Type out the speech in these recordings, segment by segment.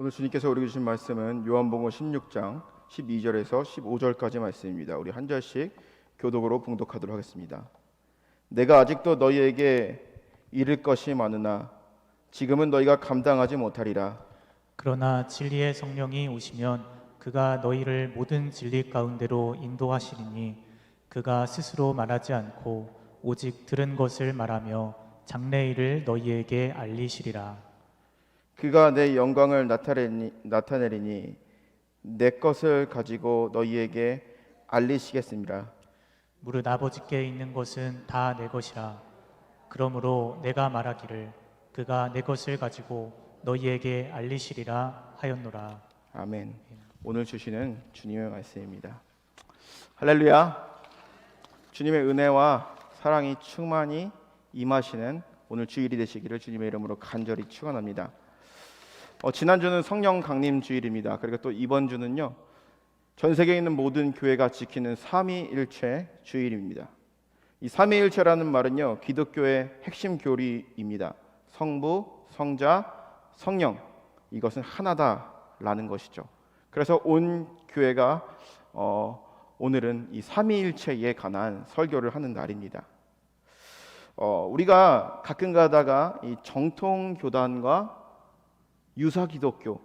오늘 주님께서 우리에게 주신 말씀은 요한복음 16장 12절에서 15절까지 말씀입니다. 우리 한 절씩 교독으로 봉독하도록 하겠습니다. 내가 아직도 너희에게 이를 것이 많으나 지금은 너희가 감당하지 못하리라. 그러나 진리의 성령이 오시면 그가 너희를 모든 진리 가운데로 인도하시리니 그가 스스로 말하지 않고 오직 들은 것을 말하며 장래일을 너희에게 알리시리라. 그가 내 영광을 나타내니, 나타내리니 내 것을 가지고 너희에게 알리시겠습니다. 무릇 아버지께 있는 것은 다 내 것이라. 그러므로 내가 말하기를 그가 내 것을 가지고 너희에게 알리시리라 하였노라. 아멘. 오늘 주시는 주님의 말씀입니다. 할렐루야. 주님의 은혜와 사랑이 충만히 임하시는 오늘 주일이 되시기를 주님의 이름으로 간절히 축원합니다. 어, 지난주는 성령 강림 주일입니다. 그리고 또 이번 주는요. 전 세계에 있는 모든 교회가 지키는 삼위일체 주일입니다. 이 삼위일체라는 말은요. 기독교의 핵심 교리입니다. 성부, 성자, 성령 이것은 하나다라는 것이죠. 그래서 온 교회가 어, 오늘은 이 삼위일체에 관한 설교를 하는 날입니다. 어, 우리가 가끔 가다가 이 정통 교단과 유사 기독교,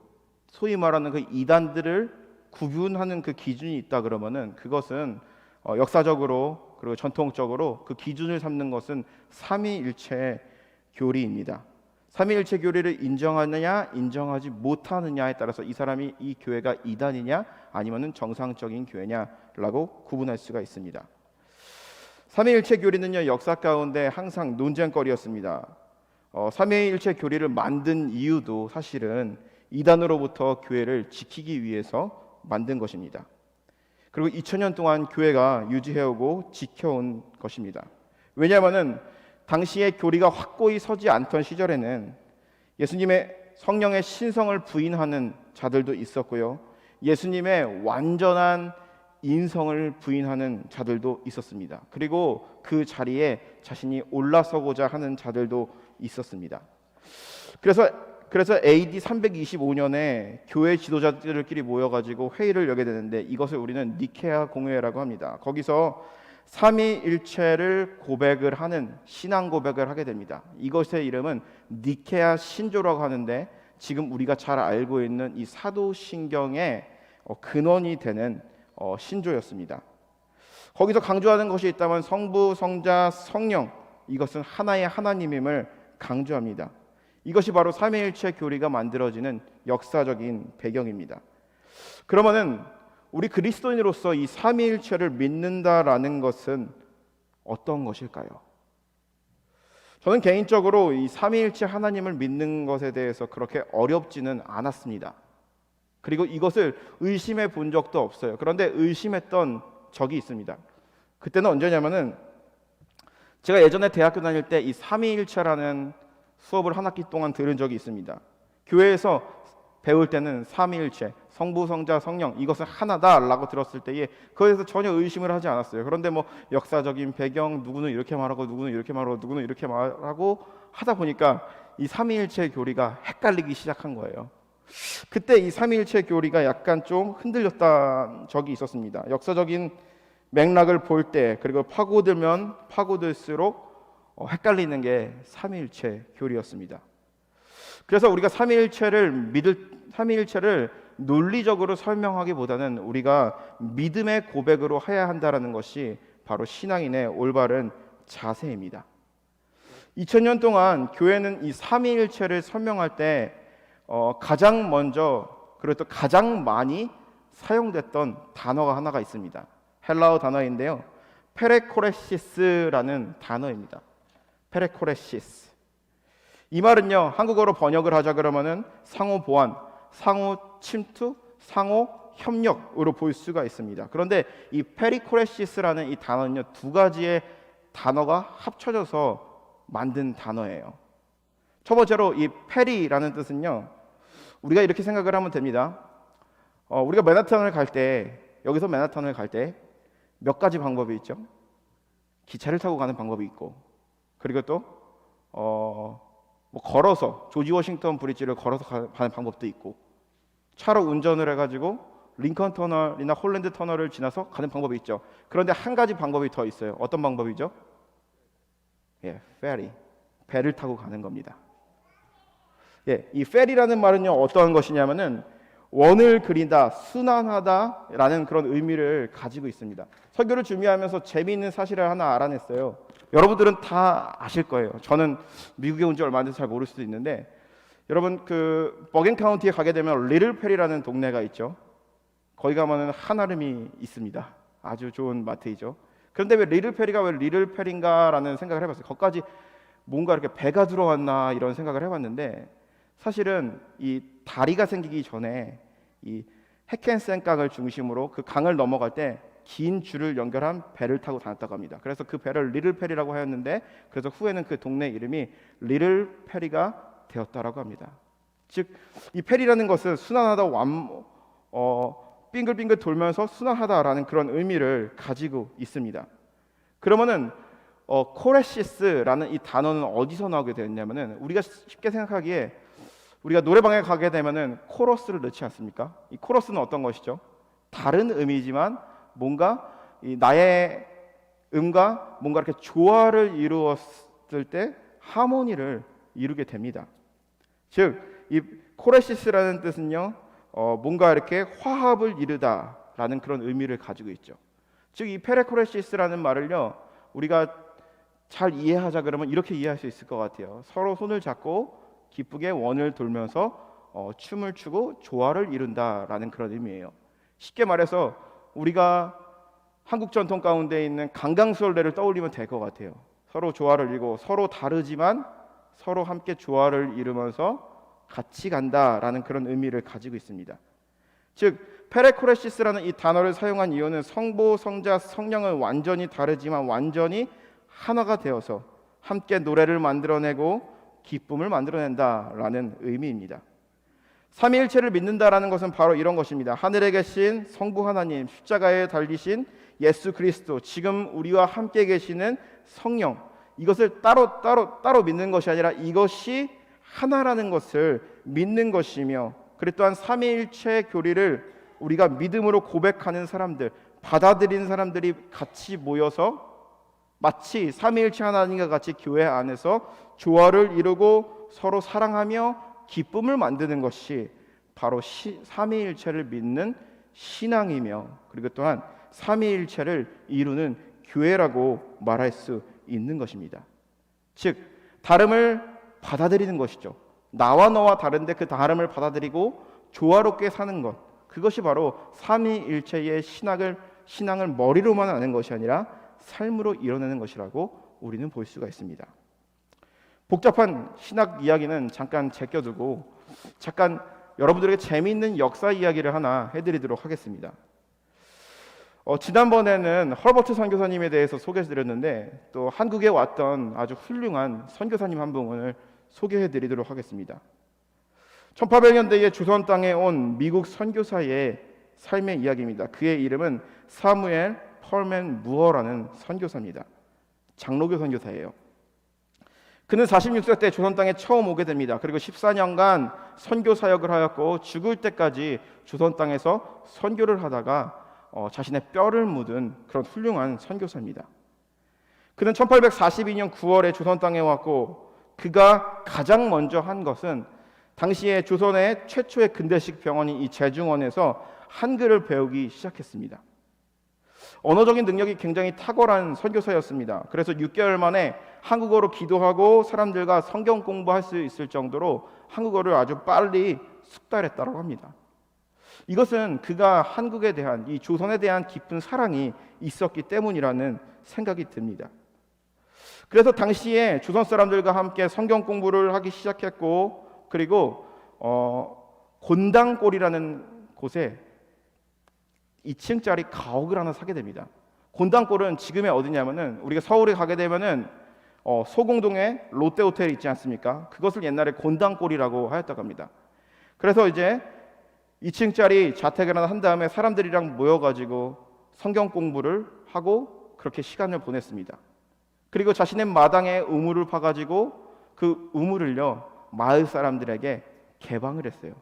소위 말하는 그 이단들을 구분하는 그 기준이 있다 그러면은 그것은 어, 역사적으로 그리고 전통적으로 그 기준을 삼는 것은 삼위일체 교리입니다. 삼위일체 교리를 인정하느냐 인정하지 못하느냐에 따라서 이 사람이 이 교회가 이단이냐 아니면은 정상적인 교회냐라고 구분할 수가 있습니다. 삼위일체 교리는요 역사 가운데 항상 논쟁거리였습니다. 어, 삼위일체 교리를 만든 이유도 사실은 이단으로부터 교회를 지키기 위해서 만든 것입니다. 그리고 2000년 동안 교회가 유지해오고 지켜온 것입니다. 왜냐하면은 당시에 교리가 확고히 서지 않던 시절에는 예수님의 성령의 신성을 부인하는 자들도 있었고요. 예수님의 완전한 인성을 부인하는 자들도 있었습니다. 그리고 그 자리에 자신이 올라서고자 하는 자들도 있었습니다. 그래서 그래서 AD 325년에 교회 지도자들끼리 모여가지고 회의를 열게 되는데 이것을 우리는 니케아 공회라고 합니다. 거기서 삼위일체를 고백을 하는 신앙 고백을 하게 됩니다. 이것의 이름은 니케아 신조라고 하는데 지금 우리가 잘 알고 있는 이 사도신경의 어, 근원이 되는 어, 신조였습니다. 거기서 강조하는 것이 있다면 성부, 성자, 성령 이것은 하나의 하나님임을 강조합니다. 이것이 바로 삼위일체 교리가 만들어지는 역사적인 배경입니다. 그러면은 우리 그리스도인으로서 이 삼위일체를 믿는다라는 것은 어떤 것일까요? 저는 개인적으로 이 삼위일체 하나님을 믿는 것에 대해서 그렇게 어렵지는 않았습니다. 그리고 이것을 의심해 본 적도 없어요. 그런데 의심했던 적이 있습니다. 그때는 언제냐면은 제가 예전에 대학교 다닐 때 이 삼위일체라는 수업을 한 학기 동안 들은 적이 있습니다. 교회에서 배울 때는 삼위일체, 성부, 성자, 성령 이것은 하나다라고 들었을 때에 그것에서 전혀 의심을 하지 않았어요. 그런데 뭐 역사적인 배경 누구는 이렇게 말하고 누구는 이렇게 말하고 누구는 이렇게 말하고 하다 보니까 이 삼위일체 교리가 헷갈리기 시작한 거예요. 그때 이 삼위일체 교리가 약간 좀 흔들렸던 적이 있었습니다. 역사적인 맥락을 볼 때 그리고 파고들면 파고들수록 어, 헷갈리는 게 삼위일체 교리였습니다. 그래서 우리가 삼위일체를 믿을 삼위일체를 논리적으로 설명하기보다는 우리가 믿음의 고백으로 해야 한다라는 것이 바로 신앙인의 올바른 자세입니다. 2000년 동안 교회는 이 삼위일체를 설명할 때 어, 가장 먼저 그리고 또 가장 많이 사용됐던 단어가 하나가 있습니다. 헬라어 단어인데요. 페레코레시스라는 단어입니다. 페레코레시스. 이 말은요, 한국어로 번역을 하자 그러면은 상호 보완, 상호 침투, 상호 협력으로 볼 수가 있습니다. 그런데 이 페리코레시스라는 이 단어는요, 두 가지의 단어가 합쳐져서 만든 단어예요. 첫 번째로 이 페리라는 뜻은요, 우리가 이렇게 생각을 하면 됩니다. 어, 우리가 맨하탄을 갈 때, 여기서 맨하탄을 갈 때 몇 가지 방법이 있죠. 기차를 타고 가는 방법이 있고, 그리고 또 어, 뭐 걸어서 조지 워싱턴 브리지를 걸어서 가는 방법도 있고 차로 운전을 해가지고 링컨 터널이나 홀랜드 터널을 지나서 가는 방법이 있죠. 그런데 한 가지 방법이 더 있어요. 어떤 방법이죠? 예, 페리. 배를 타고 가는 겁니다. 예, 이 페리라는 말은요 어떠한 것이냐면은 원을 그린다, 순환하다라는 그런 의미를 가지고 있습니다. 설교를 준비하면서 재미있는 사실을 하나 알아냈어요. 여러분들은 다 아실 거예요. 저는 미국에 온 지 얼마 안 돼서 잘 모를 수도 있는데 여러분 그 버겐 카운티에 가게 되면 리틀 페리라는 동네가 있죠. 거기 가면은 한아름이 있습니다. 아주 좋은 마트이죠. 그런데 왜 리틀 페리가 왜 리틀 페리인가라는 생각을 해봤어요. 거기까지 뭔가 이렇게 배가 들어왔나 이런 생각을 해봤는데 사실은 이 다리가 생기기 전에 이 해켄센 강을 중심으로 그 강을 넘어갈 때 긴 줄을 연결한 배를 타고 다녔다고 합니다. 그래서 그 배를 리틀 페리라고 하였는데 그래서 후에는 그 동네 이름이 리틀 페리가 되었다라고 합니다. 즉 이 페리라는 것은 순환하다 완 어, 빙글빙글 돌면서 순환하다라는 그런 의미를 가지고 있습니다. 그러면은 어, 코레시스라는 이 단어는 어디서 나오게 되었냐면은 우리가 쉽게 생각하기에 우리가 노래방에 가게 되면은 코러스를 넣지 않습니까? 이 코러스는 어떤 것이죠? 다른 의미지만 뭔가 이 나의 음과 뭔가 이렇게 조화를 이루었을 때 하모니를 이루게 됩니다. 즉, 이 코레시스라는 뜻은요, 어, 뭔가 이렇게 화합을 이루다라는 그런 의미를 가지고 있죠. 즉, 이 페레코레시스라는 말을요, 우리가 잘 이해하자 그러면 이렇게 이해할 수 있을 것 같아요. 서로 손을 잡고 기쁘게 원을 돌면서 어, 춤을 추고 조화를 이룬다라는 그런 의미예요. 쉽게 말해서 우리가 한국 전통 가운데 있는 강강수월래를 떠올리면 될 것 같아요. 서로 조화를 이루고 서로 다르지만 서로 함께 조화를 이루면서 같이 간다라는 그런 의미를 가지고 있습니다. 즉 페레코레시스라는 이 단어를 사용한 이유는 성부, 성자, 성령은 완전히 다르지만 완전히 하나가 되어서 함께 노래를 만들어내고 기쁨을 만들어낸다라는 의미입니다. 삼위일체를 믿는다라는 것은 바로 이런 것입니다. 하늘에 계신 성부 하나님, 십자가에 달리신 예수 그리스도, 지금 우리와 함께 계시는 성령, 이것을 따로 따로 따로 믿는 것이 아니라 이것이 하나라는 것을 믿는 것이며, 그리고 또한 삼위일체 교리를 우리가 믿음으로 고백하는 사람들, 받아들인 사람들이 같이 모여서 마치 삼위일체 하나님과 같이 교회 안에서 조화를 이루고 서로 사랑하며 기쁨을 만드는 것이 바로 시, 삼위일체를 믿는 신앙이며 그리고 또한 삼위일체를 이루는 교회라고 말할 수 있는 것입니다. 즉 다름을 받아들이는 것이죠. 나와 너와 다른데 그 다름을 받아들이고 조화롭게 사는 것 그것이 바로 삼위일체의 신학을 신앙을 머리로만 아는 것이 아니라 삶으로 이뤄내는 것이라고 우리는 볼 수가 있습니다. 복잡한 신학 이야기는 잠깐 제껴두고 잠깐 여러분들에게 재미있는 역사 이야기를 하나 해드리도록 하겠습니다. 어, 지난번에는 헐버트 선교사님에 대해서 소개해드렸는데 또 한국에 왔던 아주 훌륭한 선교사님 한 분을 소개해드리도록 하겠습니다. 1800년대에 조선 땅에 온 미국 선교사의 삶의 이야기입니다. 그의 이름은 사무엘 펄맨 무어라는 선교사입니다. 장로교 선교사예요. 그는 46세 때 조선 땅에 처음 오게 됩니다. 그리고 14년간 선교 사역을 하였고 죽을 때까지 조선 땅에서 선교를 하다가 어, 자신의 뼈를 묻은 그런 훌륭한 선교사입니다. 그는 1842년 9월에 조선 땅에 왔고 그가 가장 먼저 한 것은 당시에 조선의 최초의 근대식 병원인 이 제중원에서 한글을 배우기 시작했습니다. 언어적인 능력이 굉장히 탁월한 선교사였습니다. 그래서 6개월 만에 한국어로 기도하고 사람들과 성경 공부할 수 있을 정도로 한국어를 아주 빨리 숙달했다고 합니다. 이것은 그가 한국에 대한 이 조선에 대한 깊은 사랑이 있었기 때문이라는 생각이 듭니다. 그래서 당시에 조선 사람들과 함께 성경 공부를 하기 시작했고 그리고 어, 곤당골이라는 곳에 2층짜리 가옥을 하나 사게 됩니다. 곤당골은 지금의 어디냐면은 우리가 서울에 가게 되면은 어, 소공동에 롯데 호텔 있지 않습니까? 그것을 옛날에 곤당골이라고 하였다고 합니다. 그래서 이제 2층짜리 자택을 하나 한 다음에 사람들이랑 모여가지고 성경 공부를 하고 그렇게 시간을 보냈습니다. 그리고 자신의 마당에 우물을 파가지고 그 우물을요 마을 사람들에게 개방을 했어요.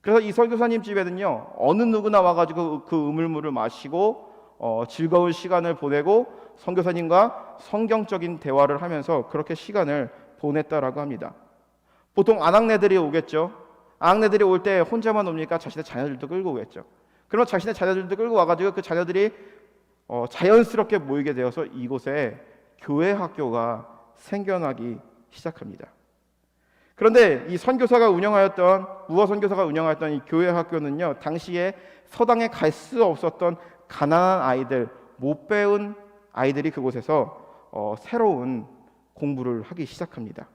그래서 이 선교사님 집에는요 어느 누구나 와가지고 그 우물물을 마시고 어, 즐거운 시간을 보내고 선교사님과 성경적인 대화를 하면서 그렇게 시간을 보냈다라고 합니다. 보통 아낙네들이 오겠죠. 아낙네들이 올 때 혼자만 옵니까? 자신의 자녀들도 끌고 오겠죠. 그러면 자신의 자녀들도 끌고 와가지고 그 자녀들이 어, 자연스럽게 모이게 되어서 이곳에 교회 학교가 생겨나기 시작합니다. 그런데 이 선교사가 운영하였던 우어 선교사가 운영하였던 이 교회 학교는요 당시에 서당에 갈 수 없었던 가난한 아이들 못 배운 아이들이 그곳에서 어, 새로운 공부를 하기 시작합니다.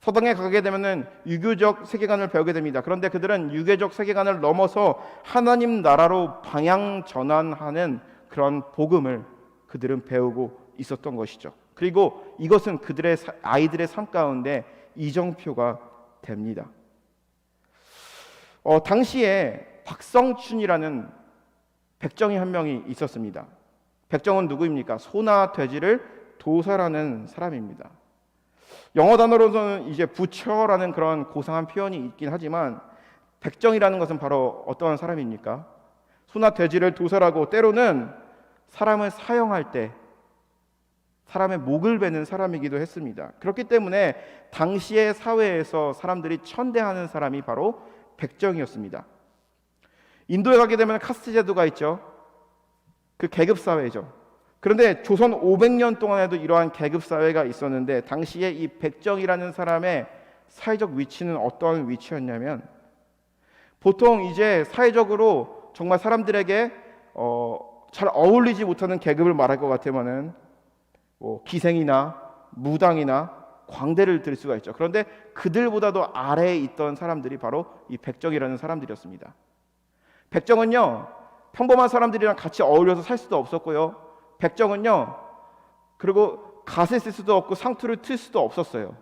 서당에 가게 되면은 유교적 세계관을 배우게 됩니다. 그런데 그들은 유교적 세계관을 넘어서 하나님 나라로 방향 전환하는 그런 복음을 그들은 배우고 있었던 것이죠. 그리고 이것은 그들의 사- 아이들의 삶 가운데 이정표가 됩니다. 어, 당시에 박성춘이라는 백정이 한 명이 있었습니다. 백정은 누구입니까? 소나 돼지를 도사라는 사람입니다. 영어 단어로서는 이제 부처라는 그런 고상한 표현이 있긴 하지만 백정이라는 것은 바로 어떠한 사람입니까? 소나 돼지를 도사라고 때로는 사람을 사용할 때 사람의 목을 베는 사람이기도 했습니다. 그렇기 때문에 당시의 사회에서 사람들이 천대하는 사람이 바로 백정이었습니다. 인도에 가게 되면 카스트 제도가 있죠. 그 계급 사회죠. 그런데 조선 500년 동안에도 이러한 계급 사회가 있었는데 당시에 이 백정이라는 사람의 사회적 위치는 어떠한 위치였냐면 보통 이제 사회적으로 정말 사람들에게 어, 잘 어울리지 못하는 계급을 말할 것 같으면은 뭐 기생이나 무당이나 광대를 들 수가 있죠. 그런데 그들보다도 아래에 있던 사람들이 바로 이 백정이라는 사람들이었습니다. 백정은요 평범한 사람들이랑 같이 어울려서 살 수도 없었고요. 백정은요 그리고 갓을 쓸 수도 없고 상투를 틀 수도 없었어요.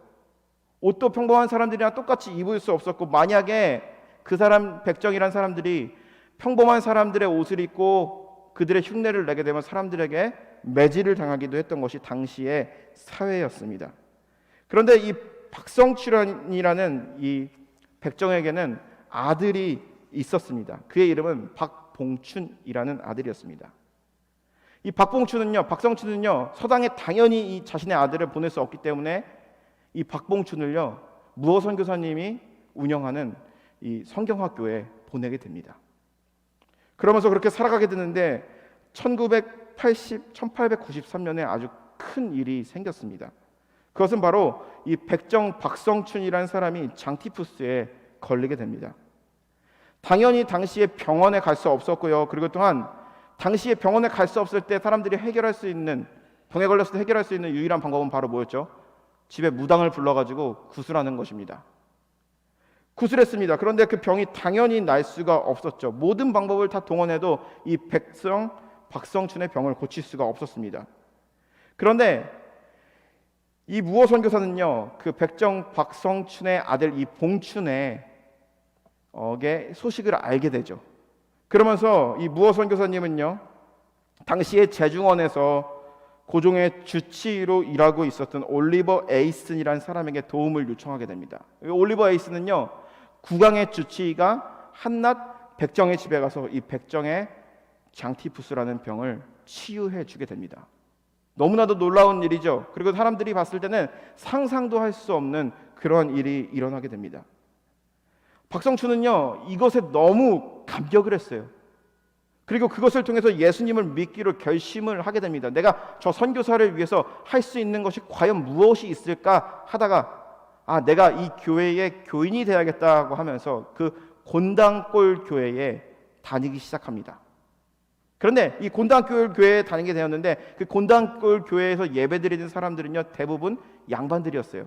옷도 평범한 사람들이랑 똑같이 입을 수 없었고 만약에 그 사람 백정이란 사람들이 평범한 사람들의 옷을 입고 그들의 흉내를 내게 되면 사람들에게 매질을 당하기도 했던 것이 당시의 사회였습니다. 그런데 이 박성출이라는 이 백정에게는 아들이 있었습니다. 그의 이름은 박봉춘이라는 아들이었습니다. 이 박봉춘은요, 박성춘은요, 서당에 당연히 이 자신의 아들을 보낼 수 없기 때문에 이 박봉춘을요, 무어 선 교사님이 운영하는 이 성경학교에 보내게 됩니다. 그러면서 그렇게 살아가게 되는데 1980, 1893년에 아주 큰 일이 생겼습니다. 그것은 바로 이 백정 박성춘이라는 사람이 장티푸스에 걸리게 됩니다. 당연히 당시에 병원에 갈 수 없었고요. 그리고 또한 당시에 병원에 갈 수 없을 때 사람들이 해결할 수 있는 병에 걸렸을 때 해결할 수 있는 유일한 방법은 바로 뭐였죠? 집에 무당을 불러가지고 구술하는 것입니다. 구술했습니다. 그런데 그 병이 당연히 날 수가 없었죠. 모든 방법을 다 동원해도 이 백성 박성춘의 병을 고칠 수가 없었습니다. 그런데 이 무어 선교사는요, 그 백정 박성춘의 아들 이 봉춘의 소식을 알게 되죠. 그러면서 이 무어 선교사님은요, 당시에 제중원에서 고종의 주치의로 일하고 있었던 올리버 에이슨이라는 사람에게 도움을 요청하게 됩니다. 이 올리버 에이슨은요, 국왕의 주치의가 한낱 백정의 집에 가서 이 백정의 장티푸스라는 병을 치유해 주게 됩니다. 너무나도 놀라운 일이죠. 그리고 사람들이 봤을 때는 상상도 할 수 없는 그런 일이 일어나게 됩니다. 박성춘은요, 이것에 너무 감격을 했어요. 그리고 그것을 통해서 예수님을 믿기로 결심을 하게 됩니다. 내가 저 선교사를 위해서 할 수 있는 것이 과연 무엇이 있을까 하다가 아, 내가 이 교회의 교인이 되야겠다고 하면서 그 곤당골 교회에 다니기 시작합니다. 그런데 이 곤당골 교회에 다니게 되었는데 그 곤당골 교회에서 예배드리는 사람들은요 대부분 양반들이었어요.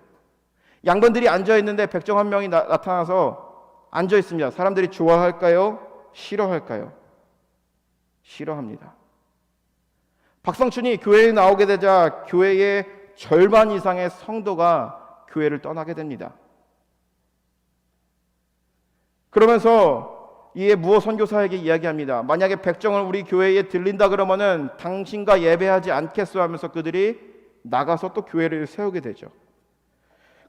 양반들이 앉아 있는데 백정 한 명이 나, 나타나서 앉아 있습니다. 사람들이 좋아할까요? 싫어할까요? 싫어합니다. 박성춘이 교회에 나오게 되자 교회의 절반 이상의 성도가 교회를 떠나게 됩니다. 그러면서 이에 무어 선교사에게 이야기합니다. 만약에 백정을 우리 교회에 들린다 그러면은 당신과 예배하지 않겠소 하면서 그들이 나가서 또 교회를 세우게 되죠.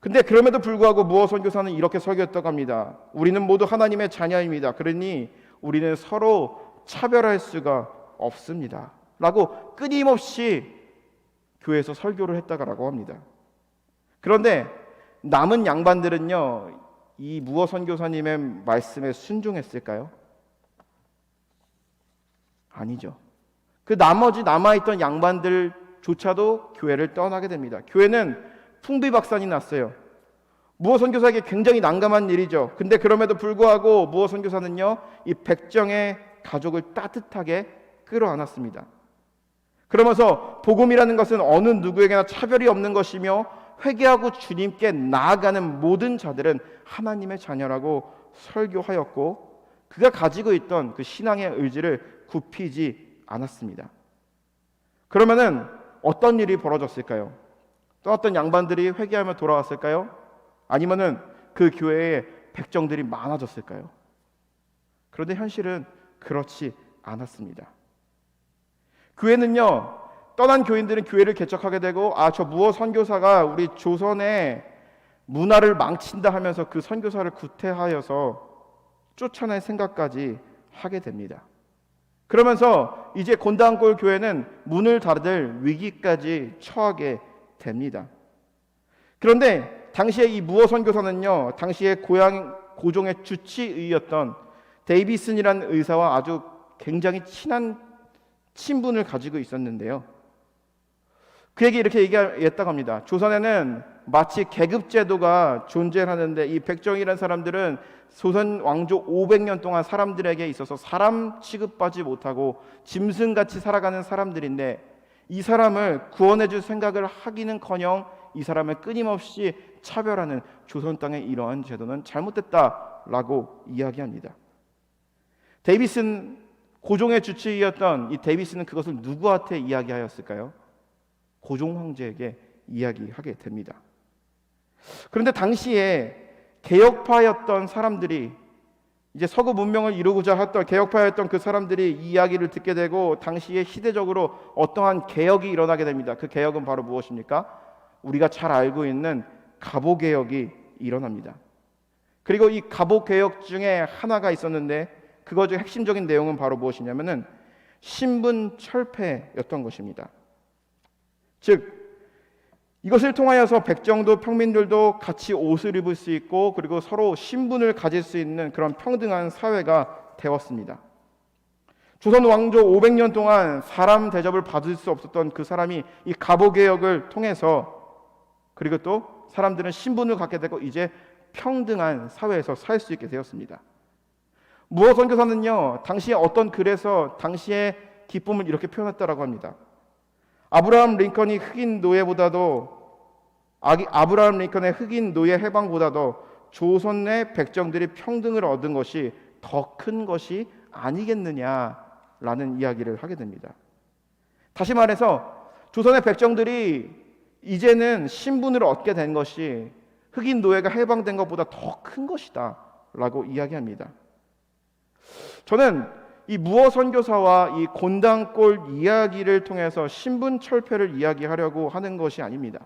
근데 그럼에도 불구하고 무어 선교사는 이렇게 설교했다고 합니다. 우리는 모두 하나님의 자녀입니다. 그러니 우리는 서로 차별할 수가 없습니다. 라고 끊임없이 교회에서 설교를 했다고 합니다. 그런데 남은 양반들은요, 이 무어 선교사님의 말씀에 순종했을까요? 아니죠. 그 나머지 남아있던 양반들조차도 교회를 떠나게 됩니다. 교회는 풍비박산이 났어요. 무어 선교사에게 굉장히 난감한 일이죠. 근데 그럼에도 불구하고 무어 선교사는요, 이 백정의 가족을 따뜻하게 끌어안았습니다. 그러면서 복음이라는 것은 어느 누구에게나 차별이 없는 것이며 회개하고 주님께 나아가는 모든 자들은 하나님의 자녀라고 설교하였고 그가 가지고 있던 그 신앙의 의지를 굽히지 않았습니다. 그러면은 어떤 일이 벌어졌을까요? 또 어떤 양반들이 회개하며 돌아왔을까요? 아니면은 그 교회에 백정들이 많아졌을까요? 그런데 현실은 그렇지 않았습니다. 교회는요 떠난 교인들은 교회를 개척하게 되고 아 저 무어 선교사가 우리 조선의 문화를 망친다 하면서 그 선교사를 구태하여서 쫓아낼 생각까지 하게 됩니다. 그러면서 이제 곤단골 교회는 문을 닫을 위기까지 처하게 됩니다. 그런데 당시에 이 무어 선교사는요, 당시에 고향 고종의 주치의였던 데이비슨이라는 의사와 아주 굉장히 친한 친분을 가지고 있었는데요. 그에게 이렇게 얘기했다고 합니다. 조선에는 마치 계급 제도가 존재하는데 이 백정이라는 사람들은 조선 왕조 500년 동안 사람들에게 있어서 사람 취급받지 못하고 짐승같이 살아가는 사람들인데 이 사람을 구원해 줄 생각을 하기는커녕 이 사람을 끊임없이 차별하는 조선 땅의 이러한 제도는 잘못됐다라고 이야기합니다. 데이비슨 고종의 주치의였던 이 데이비스는 그것을 누구한테 이야기하였을까요? 고종 황제에게 이야기하게 됩니다. 그런데 당시에 개혁파였던 사람들이 이제 서구 문명을 이루고자 했던 개혁파였던 그 사람들이 이 이야기를 듣게 되고 당시에 시대적으로 어떠한 개혁이 일어나게 됩니다. 그 개혁은 바로 무엇입니까? 우리가 잘 알고 있는 갑오 개혁이 일어납니다. 그리고 이 갑오 개혁 중에 하나가 있었는데 그거 중 핵심적인 내용은 바로 무엇이냐면은 신분 철폐였던 것입니다. 즉 이것을 통하여서 백정도 평민들도 같이 옷을 입을 수 있고 그리고 서로 신분을 가질 수 있는 그런 평등한 사회가 되었습니다. 조선 왕조 500년 동안 사람 대접을 받을 수 없었던 그 사람이 이 갑오 개혁을 통해서 그리고 또 사람들은 신분을 갖게 되고 이제 평등한 사회에서 살 수 있게 되었습니다. 무어 선교사는요 당시에 어떤 글에서 당시의 기쁨을 이렇게 표현했다라고 합니다. 아브라함 링컨이 흑인 노예보다도 아브라함 링컨의 흑인 노예 해방보다도 조선 내 백정들이 평등을 얻은 것이 더 큰 것이 아니겠느냐라는 이야기를 하게 됩니다. 다시 말해서 조선의 백정들이 이제는 신분을 얻게 된 것이 흑인 노예가 해방된 것보다 더 큰 것이다라고 이야기합니다. 저는 이 무어 선교사와 이 곤당골 이야기를 통해서 신분 철폐를 이야기하려고 하는 것이 아닙니다.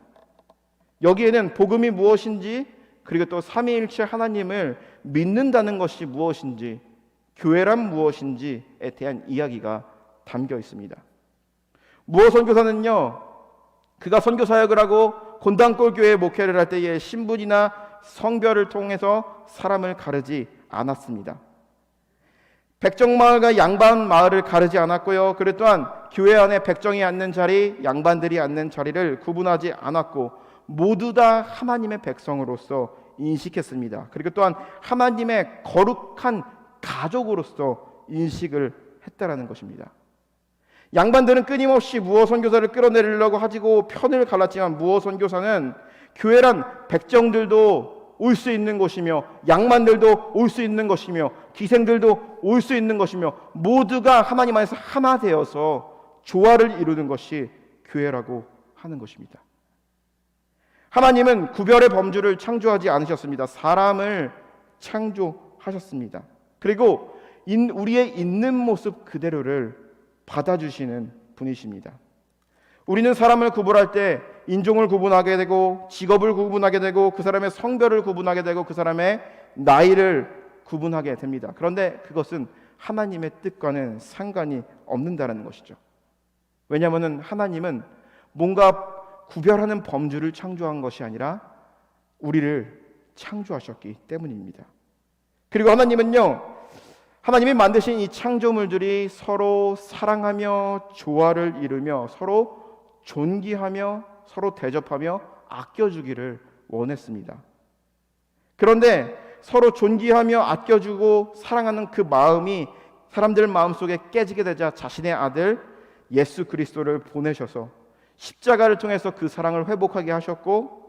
여기에는 복음이 무엇인지 그리고 또 삼위일체 하나님을 믿는다는 것이 무엇인지 교회란 무엇인지에 대한 이야기가 담겨 있습니다. 무어 선교사는요. 그가 선교 사역을 하고 곤당골 교회 목회를 할 때에 신분이나 성별을 통해서 사람을 가르지 않았습니다. 백정마을과 양반 마을을 가르지 않았고요. 그리 또한 교회 안에 백정이 앉는 자리, 양반들이 앉는 자리를 구분하지 않았고 모두 다 하나님의 백성으로서 인식했습니다. 그리고 또한 하나님의 거룩한 가족으로서 인식을 했다라는 것입니다. 양반들은 끊임없이 무어 선교사를 끌어내리려고 하지고 편을 갈랐지만 무어 선교사는 교회란 백정들도 올 수 있는 것이며 양만들도 올 수 있는 것이며 기생들도 올 수 있는 것이며 모두가 하나님 안에서 하나 되어서 조화를 이루는 것이 교회라고 하는 것입니다. 하나님은 구별의 범주를 창조하지 않으셨습니다. 사람을 창조하셨습니다. 그리고 우리의 있는 모습 그대로를 받아주시는 분이십니다. 우리는 사람을 구별할 때 인종을 구분하게 되고 직업을 구분하게 되고 그 사람의 성별을 구분하게 되고 그 사람의 나이를 구분하게 됩니다. 그런데 그것은 하나님의 뜻과는 상관이 없는다라는 것이죠. 왜냐하면 하나님은 뭔가 구별하는 범주를 창조한 것이 아니라 우리를 창조하셨기 때문입니다. 그리고 하나님은요, 하나님이 만드신 이 창조물들이 서로 사랑하며 조화를 이루며 서로 존귀하며 서로 대접하며 아껴주기를 원했습니다. 그런데 서로 존귀하며 아껴주고 사랑하는 그 마음이 사람들 마음속에 깨지게 되자 자신의 아들 예수 그리스도를 보내셔서 십자가를 통해서 그 사랑을 회복하게 하셨고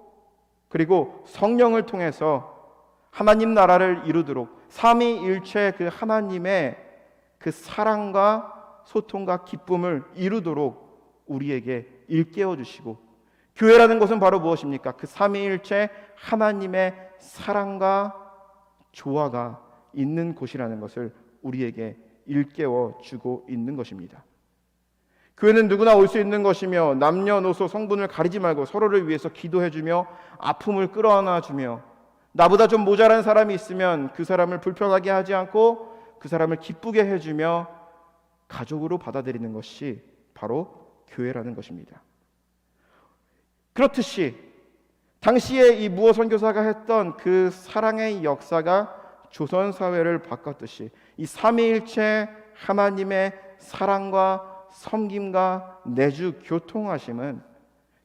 그리고 성령을 통해서 하나님 나라를 이루도록 삼위일체 그 하나님의 그 사랑과 소통과 기쁨을 이루도록 우리에게 일깨워 주시고 교회라는 것은 바로 무엇입니까? 그 삼위일체 하나님의 사랑과 조화가 있는 곳이라는 것을 우리에게 일깨워 주고 있는 것입니다. 교회는 누구나 올 수 있는 것이며 남녀노소 성분을 가리지 말고 서로를 위해서 기도해 주며 아픔을 끌어안아 주며 나보다 좀 모자란 사람이 있으면 그 사람을 불편하게 하지 않고 그 사람을 기쁘게 해 주며 가족으로 받아들이는 것이 바로 교회라는 것입니다. 그렇듯이 당시에 이 무어 선교사가 했던 그 사랑의 역사가 조선 사회를 바꿨듯이 이 삼위일체 하나님의 사랑과 섬김과 내주 교통하심은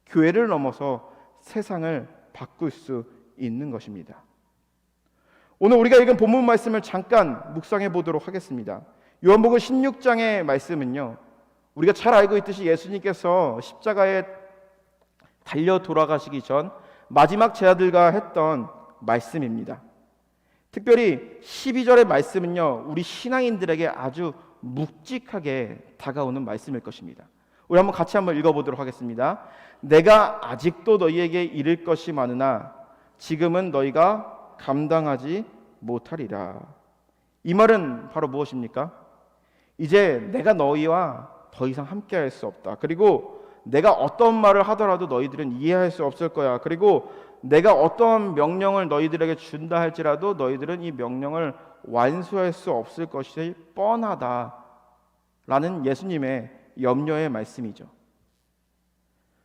교회를 넘어서 세상을 바꿀 수 있는 것입니다. 오늘 우리가 읽은 본문 말씀을 잠깐 묵상해 보도록 하겠습니다. 요한복음 16장의 말씀은요. 우리가 잘 알고 있듯이 예수님께서 십자가에 달려 돌아가시기 전 마지막 제자들과 했던 말씀입니다. 특별히 12절의 말씀은요. 우리 신앙인들에게 아주 묵직하게 다가오는 말씀일 것입니다. 우리 한번 같이 한번 읽어보도록 하겠습니다. 내가 아직도 너희에게 이를 것이 많으나 지금은 너희가 감당하지 못하리라. 이 말은 바로 무엇입니까? 이제 내가 너희와 더 이상 함께할 수 없다. 그리고 내가 어떤 말을 하더라도 너희들은 이해할 수 없을 거야. 그리고 내가 어떤 명령을 너희들에게 준다 할지라도 너희들은 이 명령을 완수할 수 없을 것이 뻔하다. 라는 예수님의 염려의 말씀이죠.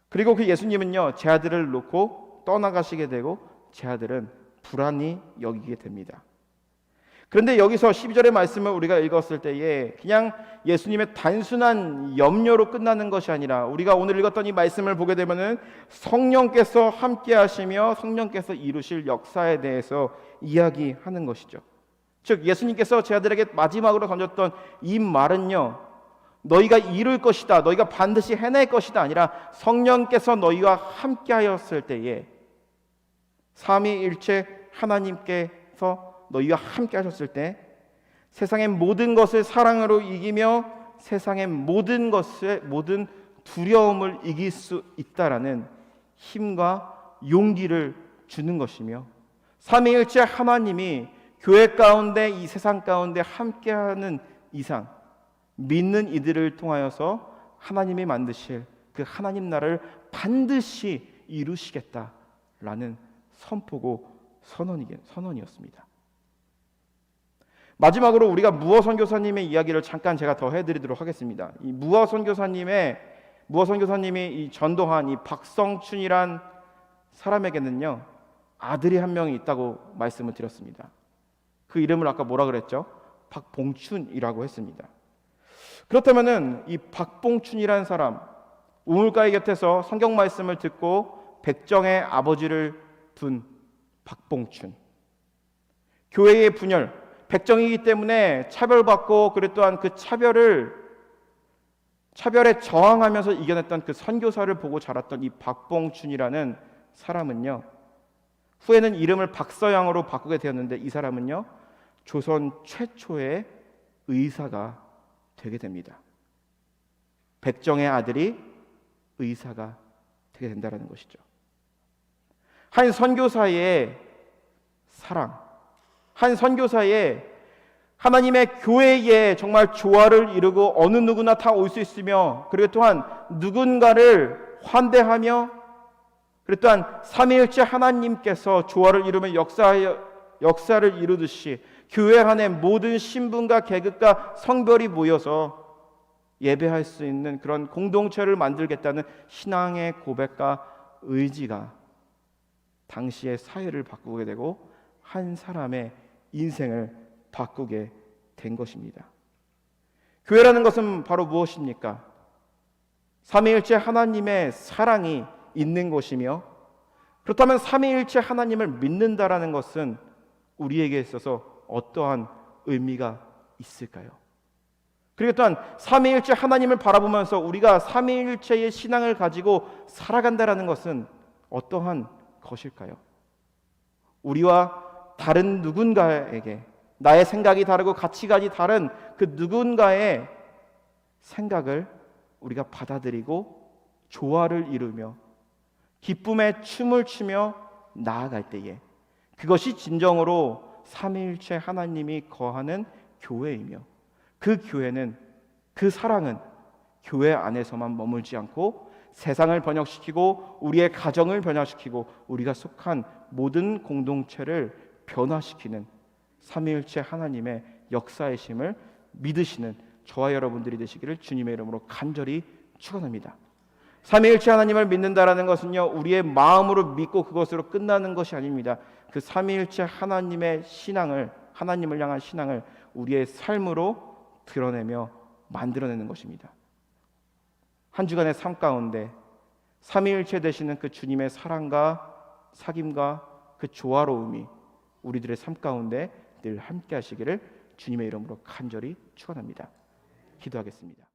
그리고 그 예수님은요, 제 아들을 놓고 떠나가시게 되고 제 아들은 불안히 여기게 됩니다. 그런데 여기서 12절의 말씀을 우리가 읽었을 때에 그냥 예수님의 단순한 염려로 끝나는 것이 아니라 우리가 오늘 읽었던 이 말씀을 보게 되면은 성령께서 함께 하시며 성령께서 이루실 역사에 대해서 이야기하는 것이죠. 즉 예수님께서 제 아들에게 마지막으로 던졌던 이 말은요. 너희가 이룰 것이다. 너희가 반드시 해낼 것이다 아니라 성령께서 너희와 함께 하였을 때에 삼위일체 하나님께서 너희와 함께 하셨을 때 세상의 모든 것을 사랑으로 이기며 세상의 모든 것을 모든 두려움을 이길 수 있다라는 힘과 용기를 주는 것이며 삼위일체 하나님이 교회 가운데 이 세상 가운데 함께하는 이상 믿는 이들을 통하여서 하나님이 만드실 그 하나님 나라를 반드시 이루시겠다라는 선포고 선언이 선언이었습니다. 마지막으로 우리가 무어 선교사님의 이야기를 잠깐 제가 더 해드리도록 하겠습니다. 이 무어 선교사님의 무어 선교사님이 이 전도한 이 박성춘이란 사람에게는요 아들이 한 명이 있다고 말씀을 드렸습니다. 그 이름을 아까 뭐라 그랬죠? 박봉춘이라고 했습니다. 그렇다면은 이 박봉춘이라는 사람 우물가의 곁에서 성경 말씀을 듣고 백정의 아버지를 둔 박봉춘 교회의 분열 백정이기 때문에 차별받고 그리고 또한 그 차별을 차별에 저항하면서 이겨냈던 그 선교사를 보고 자랐던 이 박봉춘이라는 사람은요. 후에는 이름을 박서양으로 바꾸게 되었는데 이 사람은요. 조선 최초의 의사가 되게 됩니다. 백정의 아들이 의사가 되게 된다는 것이죠. 한 선교사의 사랑, 한 선교사의 하나님의 교회에 정말 조화를 이루고 어느 누구나 다 올 수 있으며 그리고 또한 누군가를 환대하며 그리고 또한 삼위일체 하나님께서 조화를 이루며 역사하여 역사를 이루듯이 교회 안에 모든 신분과 계급과 성별이 모여서 예배할 수 있는 그런 공동체를 만들겠다는 신앙의 고백과 의지가 당시의 사회를 바꾸게 되고 한 사람의 인생을 바꾸게 된 것입니다. 교회라는 것은 바로 무엇입니까? 삼위일체 하나님의 사랑이 있는 것이며 그렇다면 삼위일체 하나님을 믿는다라는 것은 우리에게 있어서 어떠한 의미가 있을까요? 그리고 또한 삼위일체 하나님을 바라보면서 우리가 삼위일체의 신앙을 가지고 살아간다라는 것은 어떠한 것일까요? 우리와 다른 누군가에게 나의 생각이 다르고 가치관이 다른 그 누군가의 생각을 우리가 받아들이고 조화를 이루며 기쁨의 춤을 추며 나아갈 때에 그것이 진정으로 삼위일체 하나님이 거하는 교회이며 그 교회는 그 사랑은 교회 안에서만 머물지 않고 세상을 번역시키고 우리의 가정을 변화시키고 우리가 속한 모든 공동체를 변화시키는 삼위일체 하나님의 역사의 심을 믿으시는 저와 여러분들이 되시기를 주님의 이름으로 간절히 축원합니다. 삼위일체 하나님을 믿는다라는 것은요 우리의 마음으로 믿고 그것으로 끝나는 것이 아닙니다. 그 삼위일체 하나님의 신앙을 하나님을 향한 신앙을 우리의 삶으로 드러내며 만들어내는 것입니다. 한 주간의 삶 가운데 삼위일체 되시는 그 주님의 사랑과 사귐과 그 조화로움이 우리들의 삶 가운데 늘 함께 하시기를 주님의 이름으로 간절히 축원합니다. 기도하겠습니다.